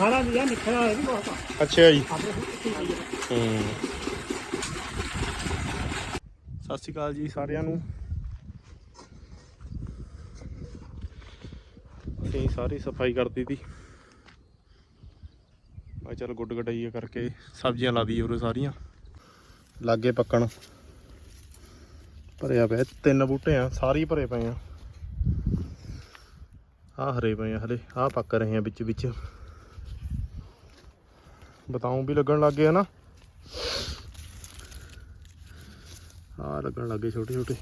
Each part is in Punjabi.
ਵੀ ਆ ਵੀ ਬਹੁਤ ਆ। ਅੱਛਾ ਜੀ। ਆਪਣੇ ਕੋਲ ਕਿੱਥੇ ਪਈ ਆ। ਹੂੰ। ਸਤਿ ਸ਼੍ਰੀ ਅਕਾਲ ਜੀ ਸਾਰਿਆਂ ਨੂੰ। ਅਸੀਂ ਸਾਰੀ ਸਫ਼ਾਈ ਕਰਦੀ ਤੀ। ਮੈਂ ਚਲ ਗੁੱਡ ਗਡਾਈਏ ਕਰਕੇ ਸਬਜ਼ੀਆਂ ਲਾ ਦਈਏ ਉਰੇ ਸਾਰੀਆਂ। ਲਾਗੇ ਪੱਕਣ। ਭਰਿਆ ਪਿਆ ਤਿੰਨ ਬੂਟੇ ਆ ਸਾਰੇ ਹੀ ਭਰੇ ਪਏ ਆ। ਆ ਹਰੇ ਪਏ ਆ ਹਲੇ ਆ ਪੱਕ ਰਹੇ ਆ ਵਿੱਚ ਵਿੱਚ। ਬਤਾਉਂ ਵੀ ਲੱਗਣ ਲੱਗ ਗਏ ਨਾ ਆ ਲੱਗਣ ਲੱਗ ਗਏ ਛੋਟੇ ਛੋਟੇ।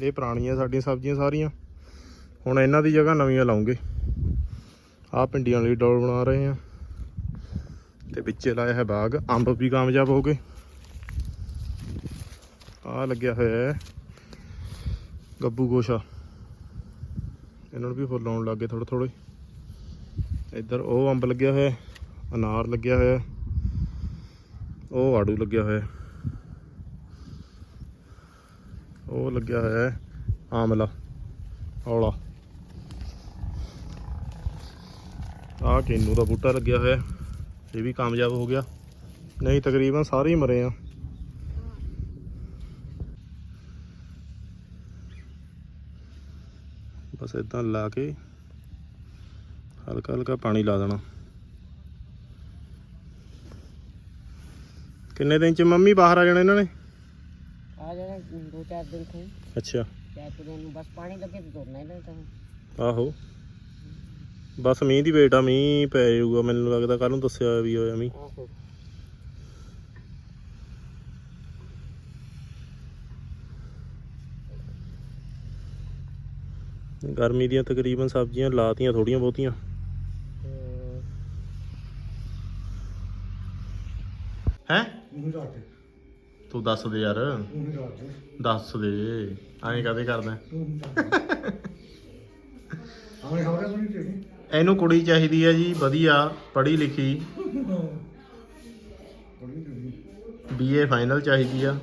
ਇਹ ਪੁਰਾਣੀਆਂ ਸਾਡੀਆਂ ਸਬਜ਼ੀਆਂ ਸਾਰੀਆਂ। ਹੁਣ ਇਹਨਾਂ ਦੀ ਜਗ੍ਹਾ ਨਵੀਆਂ ਲਾਉਂਗੇ। ਆਹ ਪਿੰਡੀਆਂ ਲਈ ਡੋਲ ਬਣਾ ਰਹੇ ਆ ਤੇ ਵਿੱਚ ਲਾਇਆ ਹੈ ਬਾਗ। ਅੰਬ ਵੀ ਕਾਮਯਾਬ ਹੋ ਗਏ। ਆ ਲੱਗਿਆ ਹੋਇਆ ਹੈ। ਗੱਬੂ ਗੋਸ਼ਾ ਇਹਨਾਂ ਨੂੰ ਵੀ ਫੁੱਲ ਆਉਣ ਲੱਗੇ ਥੋੜੇ ਥੋੜੇ ਇੱਧਰ ਉਹ ਅੰਬ ਲੱਗਿਆ ਹੋਇਆ, ਅਨਾਰ ਲੱਗਿਆ ਹੋਇਆ। ਉਹ ਆੜੂ ਲੱਗਿਆ ਹੋਇਆ। ਉਹ ਲੱਗਿਆ ਹੋਇਆ ਆਮਲਾ, ਔਲਾ। ਆਹ ਕੇਨੂ ਦਾ ਬੂਟਾ ਲੱਗਿਆ ਹੋਇਆ। ਇਹ ਵੀ ਕਾਮਯਾਬ ਹੋ ਗਿਆ। ਨਹੀਂ, ਤਕਰੀਬਨ ਸਾਰੇ ਹੀ ਮਰੇ ਆ। ਬਸ ਇਦਾਂ ਲਾ ਕੇ ਹਲਕਾ ਹਲਕਾ ਪਾਣੀ ਲਾ ਦੇਣਾ। ਕਿੰਨੇ ਦਿਨ ਚ ਮੰਮੀ ਬਾਹਰ ਆ ਜਾਣਾ ਇਹਨਾਂ ਨੇ? ਆ ਜਾਣਾ ਦੋ ਚਾਰ ਦਿਨ ਤੋਂ ਅੱਛਾ। ਚਾਰ ਕੁ ਦਿਨ ਬਸ ਪਾਣੀ ਲੱਗੇ ਤੇ ਤੁਰਨਾ ਇਹਨਾਂ ਨੇ ਤਾਂ। ਆਹੋ। ਬਸ ਮੀਂਹ ਦੀ ਵੇਟ ਆ ਮੀਂਹ ਪੈ ਜਾਊਗਾ ਮੈਨੂੰ ਲੱਗਦਾ ਕੱਲ ਨੂੰ ਦੱਸਿਆ ਵੀ ਹੋਇਆ ਮੀਂਹ। ਆਹੋ। ਗਰਮੀ ਦੀਆਂ ਤਕਰੀਬਨ ਸਬਜ਼ੀਆਂ ਲਾਤੀਆਂ ਥੋੜੀਆਂ ਬਹੁਤੀਆਂ। ਹੈ? ਤੂੰ ਦੱਸ ਦੇ ਯਾਰ। ਦੱਸ ਦੇ। ਐਂ ਕਦੇ ਕਰਦਾ? ਇਹਨੂੰ ਕੁੜੀ ਚਾਹੀਦੀ ਹੈ ਜੀ, ਵਧੀਆ, ਪੜ੍ਹੀ ਲਿਖੀ। ਬੜੀ ਤੇ ਬੀਏ ਫਾਈਨਲ ਚਾਹੀਦੀ ਆ।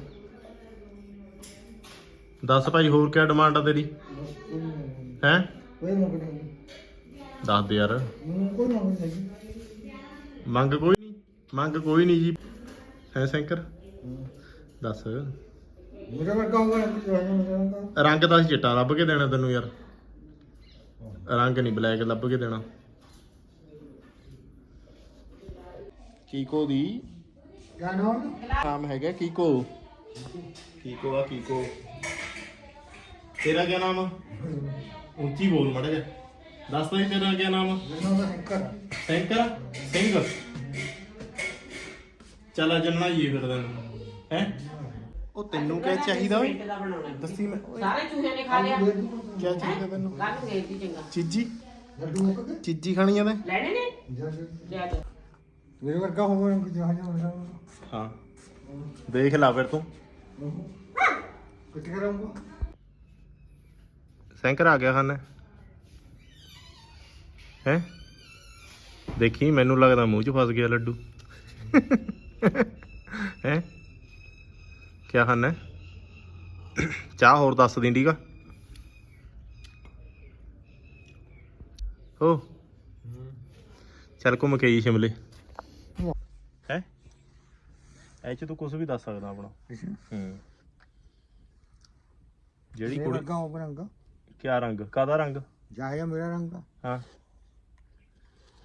ਦੱਸ ਭਾਈ ਹੋਰ ਕਿਆ ਡਿਮਾਂਡ ਆ ਤੇਰੀ? ਹੈ? ਕੋਈ ਨਾ ਕੋਈ ਦੱਸ ਦੇ ਯਾਰ। ਕੋਈ ਨਾ ਕੋਈ ਮੰਗ ਕੋਈ ਨਹੀਂ ਮੰਗ ਕੋਈ ਨਹੀਂ ਜੀ। ਹੈ ਸੈਂਕਰ? ਦੱਸ। ਮੇਰਾ ਵਰਗਾ ਹੋਗਾ ਜਾਣਾ ਰੰਗ ਤਾਂ ਅਸੀਂ ਚਿੱਟਾ ਲੱਭ ਕੇ ਦੇਣਾ ਤੈਨੂੰ ਯਾਰ। ਰੰਗ ਨਹੀਂ ਬਲੈਕ ਲੱਭ ਕੇ ਦੇਣਾ। ਕੀਕੋ ਦੀ। ਕਿਆ ਨਾਮ? ਹੈਗਾ ਕੀਕੋ। ਕੀਕੋ। ਆ ਕੀਕੋ। ਤੇਰਾ ਕੀ ਨਾਮ? ਉੱਚੀ ਬੋਲ ਮੜਾ ਜਾ ਦੱਸ ਤਾਂ ਤੇਰਾ ਕੀ ਨਾਮ ਆ? ਦਾ ਸ਼ੰਕਰ ਸੈਂਕਰ? ਸਿੰਘ ਚੱਲ ਅੱਜ ਬਣਾਈਏ ਫਿਰ ਤੈਨੂੰ। ਹੈ? ਉਹ ਤੈਨੂੰ ਕਿਆ ਚਾਹੀਦਾ ਓਏ? ਦਾ ਦੱਸੀ ਮੈਂ। ਸਾਰੇ ਚੂਹਿਆਂ ਨੇ ਖਾ ਲਿਆ। ਕਿਆ ਚਾਹੀਦਾ ਤੈਨੂੰ? ਕੱਲ ਨੂੰ ਸੀ ਚੰਗਾ। ਚੀਜੀ? ਲੱਡੂ ਮੁੱਕ ਗਏ ਚੀਜੀ ਖਾਣੀ ਆ ਤੇ ਲੈਣੇ ਨੇ? ਲਿਆ ਜਾ ਮੇਰੇ ਵਰਗਾ ਹੋਗਾ ਕਿ ਜਾਣਾ ਹਾਂ। ਦੇਖ ਲੈ ਫਿਰ ਤੂੰ। ਕਿੱਥੇ ਕਰਾਂਗਾ ਸੈਂਕਰ ਆ ਗਿਆ ਖਾਨਾ। ਹੈ? ਦੇਖੀ ਮੈਨੂੰ ਲੱਗਦਾ ਮੂੰਹ 'ਚ ਫਸ ਗਿਆ ਲੱਡੂ। ਹੈ? ਕੀ ਖਾਨਾ? ਚਾਹ ਹੋਰ ਦੱਸ ਦੀ ਠੀਕ ਆ? ਹੋ ਚੱਲ ਘੁੰਮ ਕੇ ਆਈ ਸ਼ਿਮਲੇ। ਹੈ? ਐ ਚ ਤੂੰ ਕੁਝ ਵੀ ਦੱਸ ਸਕਦਾ ਆਪਣਾ। ਹੂੰ। ਜਿਹੜੀ ਕੁੜੀ ਵਰਗਾ ਹੋ ਬਣਾਂਗਾ ਕਿਆ ਰੰਗ? ਕਾਦਾ ਰੰਗ? ਜਾਇਆ ਮੇਰਾ ਰੰਗ ਹਾਂ।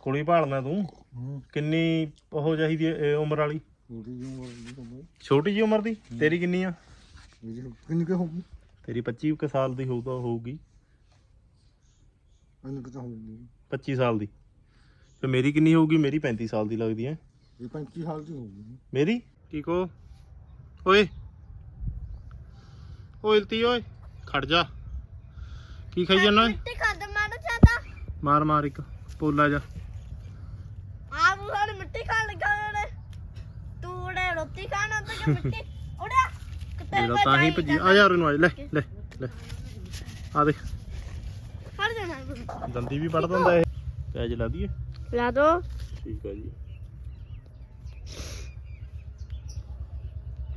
ਕੁੜੀ ਭਾਲਣਾ ਤੂੰ? ਹੂੰ। ਕਿੰਨੀ ਉਹ ਚਾਹੀਦੀ ਹੈ ਇਹ ਉਮਰ ਵਾਲੀ? ਪੂਰੀ ਜੀ ਉਮਰ ਦੀ ਤਾਂ ਬਈ। ਛੋਟੀ ਜੀ ਉਮਰ ਦੀ? ਤੇਰੀ ਕਿੰਨੀ ਆ? ਮੇਰੀ ਕਿੰਨੀ ਕੁ ਹੋਊਗੀ? ਤੇਰੀ 25 ਕੁ ਸਾਲ ਦੀ ਹੋਊਗਾ ਹੋਊਗੀ। ਕਿੰਨੀ ਕੁ ਤਾਂ ਹੋਊਗੀ? 25 ਸਾਲ ਦੀ। ਤੇ ਮੇਰੀ ਕਿੰਨੀ ਹੋਊਗੀ? ਮੇਰੀ 35 ਸਾਲ ਦੀ ਲੱਗਦੀ ਹੈ ਇਹ 35 ਸਾਲ ਦੀ ਹੋਊਗੀ। ਮੇਰੀ? ਕੀ ਕੋ ਓਏ। ਓਏ ਇਲਤੀ ਓਏ ਖੜ ਜਾ। ਕੀ ਖਾਈ ਓਏ? ਮਿੱਟੀ ਖਾਂਦਾ ਮਾਰੋ ਚਾਹਤਾ ਮਾਰ ਮਾਰ ਇੱਕ। ਪੋਲਾ ਜਾ। ਆਪ ਸਾਰੇ ਮਿੱਟੀ ਖਾਣ ਲੱਗਾ ਉਹਨੇ। ਤੂੰ ਉਹਨੇ ਰੋਟੀ ਖਾਣਾ ਤਾਂ ਕਿ ਮਿੱਟੀ? ਕਿਤੇ ਇਹਦਾ ਤਾਂ ਹੀ ਭੱਜੀ। ਆ ਯਾਰ ਇਹਨੂੰ ਆ ਲੈ ਲੈ ਲੈ। ਆ ਦੇਖ। ਫੜ ਦੇਣਾ। ਦੰਦੀ ਵੀ ਪੜ ਦਿੰਦਾ ਇਹ। ਪੈਜ ਲਾ ਦਈਏ। ਲਾ ਦੋ। ਠੀਕ ਆ ਜੀ।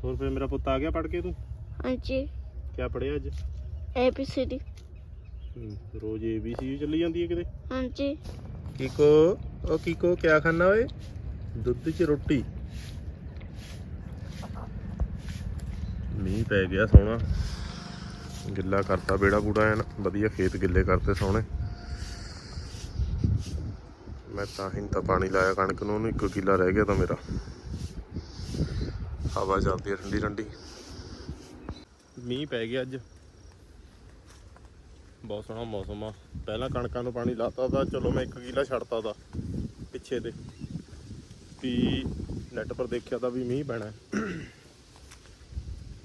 ਹੋਰ ਫਿਰ ਮੇਰਾ ਪੁੱਤ ਆ ਗਿਆ ਪੜ ਕੇ ਤੂੰ? ਹਾਂਜੀ। ਕਿਆ ਪੜਿਆ ਅੱਜ? ਹੂੰ, ਰੋਜ਼ ਏਬੀਸੀ ਚੱਲੀ ਜਾਂਦੀ ਹੈ ਕਿਤੇ? ਹਾਂਜੀ। ਕੀਕੋ ਉਹ ਕੀਕੋ ਕਿਆ ਖਾਣਾ ਓਏ? ਦੁੱਧ 'ਚ ਰੋਟੀ। ਮੀਂਹ ਪੈ ਗਿਆ ਸੋਹਣਾ। ਗਿੱਲਾ ਕਰਤਾ ਬੇੜਾ ਬੂੜਾ ਐਨ। ਵਧੀਆ ਖੇਤ ਗਿੱਲੇ ਕਰਤੇ ਸੋਹਣੇ। ਮੈਂ ਤਾਂ ਹੀ ਤਾਂ ਪਾਣੀ ਲਾਇਆ ਕਣਕ ਨੂੰ। ਉਹਨੂੰ ਇੱਕ ਕਿੱਲਾ ਰਹਿ ਗਿਆ ਤਾਂ ਮੇਰਾ। ਹਵਾ ਚੱਲਦੀ ਹੈ ਠੰਡੀ ਠੰਡੀ ਮੀਂਹ ਪੈ ਗਿਆ ਅੱਜ। ਬਹੁਤ ਸੋਹਣਾ ਮੌਸਮ ਆ। ਪਹਿਲਾਂ ਕਣਕਾਂ ਨੂੰ ਪਾਣੀ ਲਾਤਾ ਤਾਂ ਚਲੋ ਮੈਂ ਇੱਕ ਕਿੱਲਾ ਛੱਡਤਾ ਦਾ ਪਿੱਛੇ ਤੇ ਵੀ ਨੈਟ ਪਰ ਦੇਖਿਆ ਤਾਂ ਵੀ ਮੀਂਹ ਪੈਣਾ।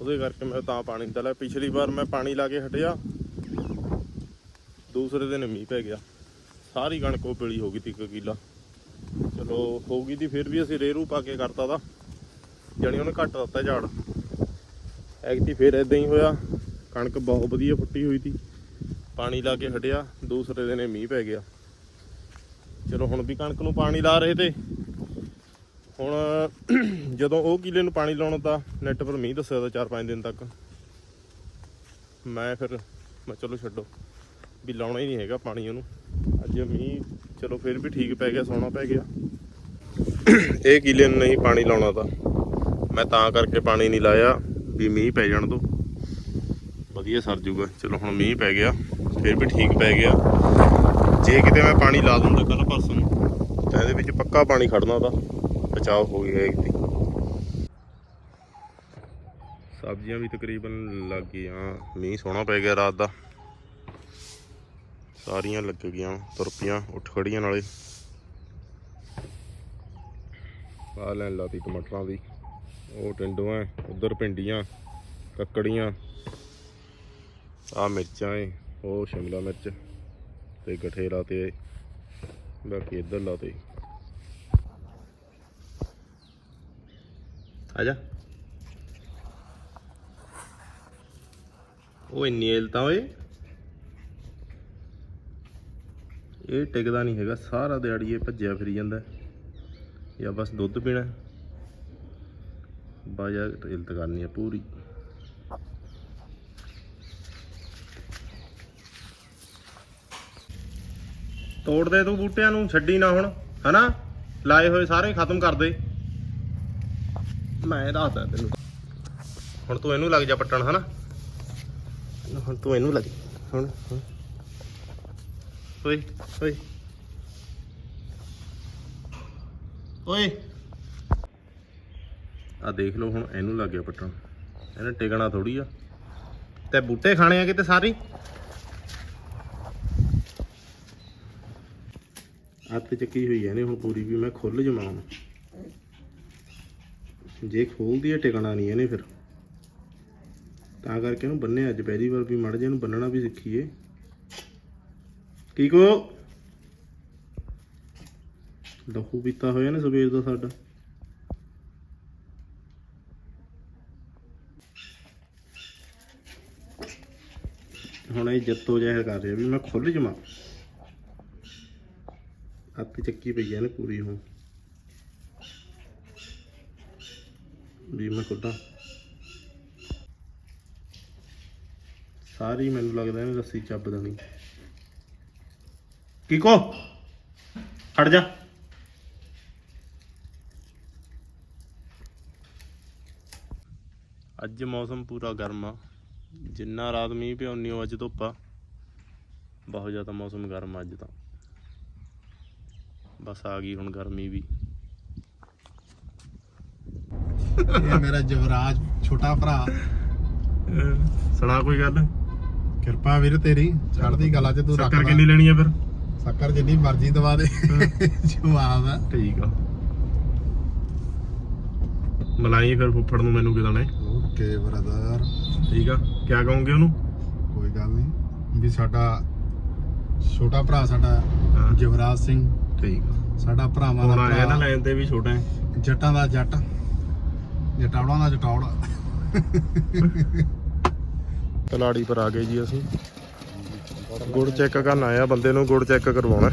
ਉਹਦੇ ਕਰਕੇ ਮੈਂ ਤਾਂ ਪਾਣੀ ਨਹੀਂ ਲਿਆ ਪਿਛਲੀ ਵਾਰ ਮੈਂ ਪਾਣੀ ਲਾ ਕੇ ਹਟਿਆ। ਦੂਸਰੇ ਦਿਨ ਮੀਂਹ ਪੈ ਗਿਆ। ਸਾਰੀ ਕਣਕ ਉਹ ਪੀਲੀ ਹੋ ਗਈ ਤੀ ਇੱਕ ਕਿੱਲਾ। ਚਲੋ ਹੋ ਗਈ ਦੀ ਫਿਰ ਵੀ ਅਸੀਂ ਰੇਰੂ ਪਾ ਕੇ ਕਰਤਾ ਦਾ ਜਾਣੀ ਉਹਨੇ ਘੱਟ ਦਿੱਤਾ ਝਾੜ। ਐਗਤੀ ਫਿਰ ਇਦਾਂ ਹੀ ਹੋਇਆ। ਕਣਕ ਬਹੁਤ ਵਧੀਆ ਫੁੱਟੀ ਹੋਈ ਤੀ ਪਾਣੀ ਲਾ ਕੇ ਹਟਿਆ, ਦੂਸਰੇ ਦਿਨ ਇਹ ਮੀਂਹ ਪੈ ਗਿਆ। ਚਲੋ ਹੁਣ ਵੀ ਕਣਕ ਨੂੰ ਪਾਣੀ ਲਾ ਰਹੇ ਤੇ। ਹੁਣ ਜਦੋਂ ਉਹ ਕਿਲੇ ਨੂੰ ਪਾਣੀ ਲਾਉਣਾ ਤਾਂ ਨੈਟ ਪਰ ਮੀਂਹ ਦੱਸਿਆ ਤਾਂ 4-5 ਦਿਨ ਤੱਕ। ਮੈਂ ਫਿਰ, ਮੈਂ ਚਲੋ ਛੱਡੋ। ਵੀ ਲਾਉਣਾ ਹੀ ਨਹੀਂ ਹੈਗਾ ਪਾਣੀ ਉਹਨੂੰ। ਅੱਜ ਮੀਂਹ ਚਲੋ ਫਿਰ ਵੀ ਠੀਕ ਪੈ ਗਿਆ, ਸੋਹਣਾ ਪੈ ਗਿਆ। ਇਹ ਕਿਲੇ ਨੂੰ ਨਹੀਂ ਪਾਣੀ ਲਾਉਣਾ ਤਾਂ। ਮੈਂ ਤਾਂ ਕਰਕੇ ਪਾਣੀ ਨਹੀਂ ਲਾਇਆ, ਵੀ ਮੀਂਹ ਪੈ ਜਾਣ ਦੋ। ਵਧੀਆ ਸਰ ਜੂਗਾ। ਚਲੋ ਹੁਣ ਮੀਂਹ ਪੈ ਗਿਆ, ਫਿਰ ਵੀ ਠੀਕ ਪੈ ਗਿਆ। ਜੇ ਕਿਤੇ ਮੈਂ ਪਾਣੀ ਲਾ ਦੂੰਗਾ ਕੱਲ ਪਰਸੋਂ ਨੂੰ, ਤਾਂ ਇਹਦੇ ਵਿੱਚ ਪੱਕਾ ਪਾਣੀ ਖੜਨਾ ਦਾ ਬਚਾਅ ਹੋ ਗਿਆ ਇੱਕ ਸਬਜ਼ੀਆਂ ਵੀ ਤਕਰੀਬਨ ਲੱਗ ਗਈਆਂ। ਮੀਂਹ ਸੋਹਣਾ ਪੈ ਗਿਆ ਰਾਤ ਦਾ। ਸਾਰੀਆਂ ਲੱਗ ਗਈਆਂ ਤੁਰਪੀਆਂ ਉੱਠ ਖੜੀਆਂ ਨਾਲੇ। ਆ ਲੈਣ ਲਾਤੀ ਟਮਾਟਰਾਂ ਦੀ। ਉਹ ਟਿੰਡੋਆਂ, ਉਧਰ ਭਿੰਡੀਆਂ, ਕੱਕੜੀਆਂ। ਆ ਮਿਰਚਾਂ ਏ, ਉਹ ਸ਼ਿਮਲਾ ਮਿਰਚ ਤੇ ਗਠੇ ਲਾਤੇ ਬਾਕੀ ਇੱਧਰ ਲਾਤੇ ਆ ਜਾ। ਉਹ ਇੰਨੀ ਏਲ ਓਏ। ਇਹ ਟਿਕਦਾ ਨਹੀਂ ਹੈਗਾ, ਸਾਰਾ ਦਿਹਾੜੀ ਇਹ ਭੱਜਿਆ ਫਿਰੀ ਜਾਂਦਾ। ਜਾਂ ਬਸ ਦੁੱਧ ਪੀਣਾ। ਬਾਜਾ ਇਲਤ ਕਰਨੀ ਆ ਪੂਰੀ। ਤੋੜ ਦੇ ਤੂੰ ਬੂਟਿਆਂ ਨੂੰ, ਛੱਡੀ ਨਾ ਹੁਣ, ਹਨਾ? ਲਾਏ ਹੋਏ ਸਾਰੇ ਖਤਮ ਕਰ ਦੇ। ਮੈਂ ਦੱਸਦਾ ਤੈਨੂੰ। ਹੁਣ ਤੂੰ ਇਹਨੂੰ ਲੱਗ ਜਾ ਪੱਟਣ, ਹਨਾ? ਹੁਣ ਤੂੰ ਇਹਨੂੰ ਲੱਗ ਹੁਣ ਓਏ ਓਏ। ਓਏ। ਆ ਦੇਖ ਲਓ ਹੁਣ ਇਹਨੂੰ ਲੱਗ ਗਿਆ ਪੱਟਣ। ਇਹਨੇ ਟਿਕਣਾ ਥੋੜੀ ਆ। ਤੇ ਬੂਟੇ ਖਾਣੇ ਆ ਕਿਤੇ ਸਾਰੇ? ਹੱਥ ਚੱਕੀ ਹੋਈ ਐ ਨੇ ਹੁਣ ਪੂਰੀ ਵੀ ਮੈਂ ਖੁੱਲ ਜਮਾ ਜੇ ਖੋਲਦੀ ਹੈ ਟਿਕਣਾ ਨਹੀਂ ਇਹਨੇ ਫਿਰ। ਤਾਂ ਕਰਕੇ ਇਹਨੂੰ ਬੰਨੇ ਅੱਜ, ਪਹਿਲੀ ਵਾਰ ਵੀ ਮੜ ਜੇ ਨੂੰ ਬੰਨਣਾ ਵੀ ਸਿੱਖੀਏ। ਕੀ ਕੋ ਲਹੂ ਪੀਤਾ ਹੋਇਆ ਨੇ ਸਵੇਰ ਦਾ ਸਾਡਾ। ਹੁਣ ਇਹ ਜੱਤੋ ਜਹਿਰ ਕਰ ਰਿਹਾ ਵੀ ਮੈਂ ਖੁੱਲ ਜਮਾ। ਹੱਥ ਚੱਕੀ ਪਈ ਹੈ ਨੇ ਪੂਰੀ ਹੁਣ। ਵੀ ਮੈਂ ਖੁੱਦਾਂ ਸਾਰੀ ਮੈਨੂੰ ਲੱਗਦਾ ਇਹਨੇ ਰੱਸੀ ਚੱਬ ਦੇਣੀ। ਕੀਕੋ ਹਟ ਜਾ। ਅੱਜ ਮੌਸਮ ਪੂਰਾ ਗਰਮ ਆ। ਜਿੰਨਾ ਰਾਤ ਮੀਂਹ ਪਿਆ, ਉਨੀ ਅੱਜ ਧੁੱਪ ਆ। ਬਹੁਤ ਜ਼ਿਆਦਾ ਮੌਸਮ ਗਰਮ ਆ ਅੱਜ ਤਾਂ। ਬਸ ਆ ਗਈ ਹੁਣ ਗਰਮੀ ਵੀ। ਇਹ ਮੇਰਾ ਜਵਰਾਜ ਛੋਟਾ ਭਰਾ। ਸੁਣਾ ਕੋਈ ਗੱਲ? ਕਿਰਪਾ ਵੀਰ ਤੇਰੀ ਚੜ੍ਹਦੀ ਕਲਾ ਚ ਤੂੰ ਰੱਖ ਸ਼ੱਕਰ ਕਿੰਨੀ ਲੈਣੀ ਆ ਫਿਰ? ਸ਼ੱਕਰ ਜਿੰਨੀ ਮਰਜ਼ੀ ਦਵਾ ਦੇ ਜਵਾਬ ਆ ਠੀਕ ਆ। ਮਲਾਈ ਫਿਰ ਫੁੱਫੜ ਨੂੰ ਮੈਨੂੰ ਕਿਦਾਂ ਨੇ ਓਕੇ ਬ੍ਰਦਰ। ਠੀਕ ਆ। ਕਿਆ ਕਹੋਗੇ ਉਹਨੂੰ? ਕੋਈ ਗੱਲ ਨਹੀਂ। ਵੀ ਸਾਡਾ ਛੋਟਾ ਭਰਾ ਸਾਡਾ ਜਵਰਾਜ ਸਿੰਘ। ਠੀਕ ਆ ਸਾਡਾ ਭਰਾਵਾਂ ਦਾ ਹੁਣ ਆਇਆ ਨਾ ਭਰਾ। ਲੈਣ ਤੇ ਵੀ ਛੋਟਾ ਹੈ। ਜੱਟਾਂ ਦਾ ਜੱਟ। ਜਟਾਵੜਾਂ ਦਾ ਜਟਾਵੜਾ। ਤਲਾੜੀ ਪਰ ਆ ਗਏ ਜੀ ਅਸੀਂ। ਗੁੜ ਚੈੱਕ ਕਰਨ ਆਇਆ ਬੰਦੇ ਨੂੰ ਗੁੜ ਚੈੱਕ ਕਰਵਾਉਣਾ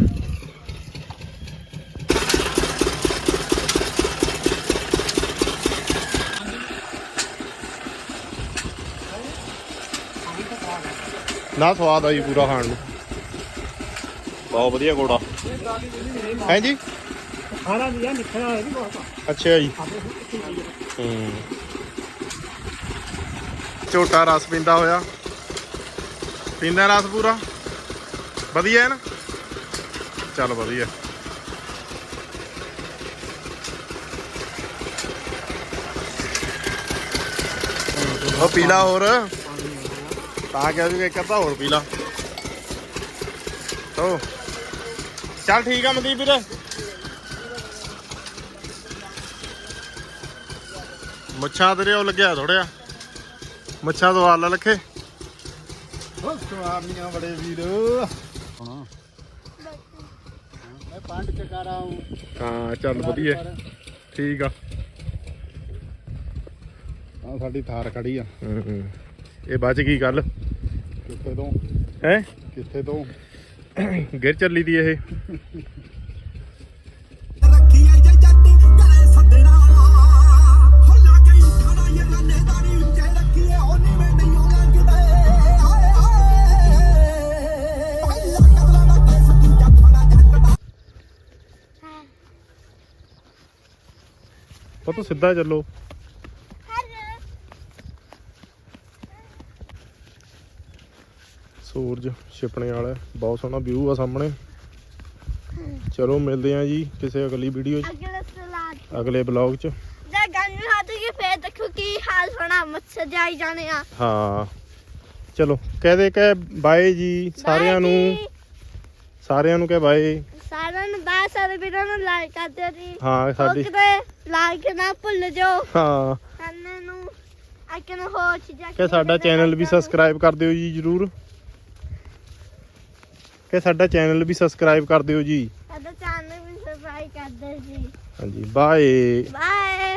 ਨਾ ਸਵਾਦ ਆ ਜੀ ਪੂਰਾ ਖਾਣ ਨੂੰ। ਬਹੁਤ ਵਧੀਆ ਗੋੜਾ ਹੈ ਜੀ ਖਾਣਾ ਵੀ ਆ ਨਿਕਲਣਾ ਹੈ ਵੀ ਬਹੁਤ ਅੱਛਾ ਜੀ। ਹੂੰ। ਝੋਟਾ ਰਸ ਪੀਂਦਾ ਹੋਇਆ। ਪੀਂਦਾ ਰਸ ਪੂਰਾ? ਵਧੀਆ ਹੈ ਨਾ? ਚੱਲ ਵਧੀਆ। ਉਹ ਪੀਲਾ ਹੋਰ। ਤਾਂ ਕਿਹਾ ਵੀ ਇੱਕ ਅੱਧਾ ਹੋਰ ਪੀਲਾ ਤੋ ਚੱਲ ਠੀਕ ਆ ਮਨਦੀਪ ਵੀਰੇ। ਮੁੱਛਾਂ ਤੇਰੇ ਉਹ ਲੱਗਿਆ ਥੋੜਿਆ ਮੁੱਛਾਂ ਤੋਂ ਵਾਲ ਲੱਖੇ। ਉਹ ਸਵਾਰਨੀਆਂ ਬੜੇ ਵੀਰ। ਹੁਣ ਮੈਂ ਪੰਡ ਚ ਕਰ ਆਉਂ ਹਾਂ ਚੱਲ ਵਧੀਆ। ਠੀਕ ਆ। ਆ ਸਾਡੀ ਥਾਰ ਖੜੀ ਆ। ਇਹ ਬਚ ਗਈ ਗੱਲ। ਕਿੱਥੇ ਤੋਂ? ਹੈ? ਕਿੱਥੇ ਤੋਂ? ਗਿਰ ਚੱਲੀ ਦੀ ਇਹ। ਰੱਖੀ ਐ ਜੇ ਜੱਟ ਘਰੇ ਸੱਦਣਾ ਹੋ ਲਾ ਕੇ ਉਠਣਾ ਇਹ ਰੰਨੇ ਦਾ ਨਹੀਂ ਉੱਚੇ ਰੱਖੀ ਐ ਉਹ ਨੀਵੇਂ ਨਹੀਂ ਲੱਗਦੇ ਹਾਏ ਹਾਏ ਪਹਿਲਾ ਕਬਲਾ ਦਾ ਕੇਸ ਦੂਜਾ ਖੜਾ ਜੱਟ ਦਾ ਪਤੋ ਸਿੱਧਾ ਚੱਲੋ ਸੂਰਜ ਛਿਪਣੇ ਵਾਲਾ। ਬਹੁਤ ਸੋਹਣਾ ਵਿਊ ਆ ਸਾਹਮਣੇ। ਚਲੋ ਮਿਲਦੇ ਆ ਜੀ ਕਿਸੇ ਅਗਲੀ ਵੀਡੀਓ 'ਚ। ਅਗਲੇ ਬਲੌਗ 'ਚ। ਜੇ ਗੰਨ ਹੱਥ ਕੇ ਫੇਰ ਦੇਖੋ ਕੀ ਹਾਲ ਹੋਣਾ ਮੱਛਰ ਜਾਈ ਜਾਣੇ ਆ। ਹਾਂ। ਚਲੋ ਕਹਦੇ ਕਹ ਬਾਏ ਜੀ ਸਾਰਿਆਂ ਨੂੰ। ਸਾਰਿਆਂ ਨੂੰ ਕਹ ਬਾਏ ਸਾਰਿਆਂ ਨੂੰ ਬਾਏ ਸਾਰੇ ਵੀਡੀਓ ਨੂੰ ਲਾਈਕ ਕਰ ਦਿਓ ਜੀ। ਹਾਂ ਸਾਡੀ ਲਾਈਕ ਨਾ ਭੁੱਲ ਜਾਓ। ਹਾਂ। ਸਾਨੂੰ ਨੂੰ ਆਕਨ ਹੋ ਚੀਜ਼ਾਂ ਕਿ ਸਾਡਾ ਚੈਨਲ ਵੀ ਸਬਸਕ੍ਰਾਈਬ ਕਰ ਦਿਓ ਜੀ ਜਰੂਰ। ਕਿ ਸਾਡਾ ਚੈਨਲ ਵੀ ਸਬਸਕ੍ਰਾਈਬ ਕਰ ਦਿਓ ਜੀ। ਸਾਡਾ ਚੈਨਲ ਵੀ ਸਬਸਕ੍ਰਾਈਬ ਕਰ ਦਿਓ ਜੀ। ਹਾਂਜੀ ਬਾਏ ਬਾਏ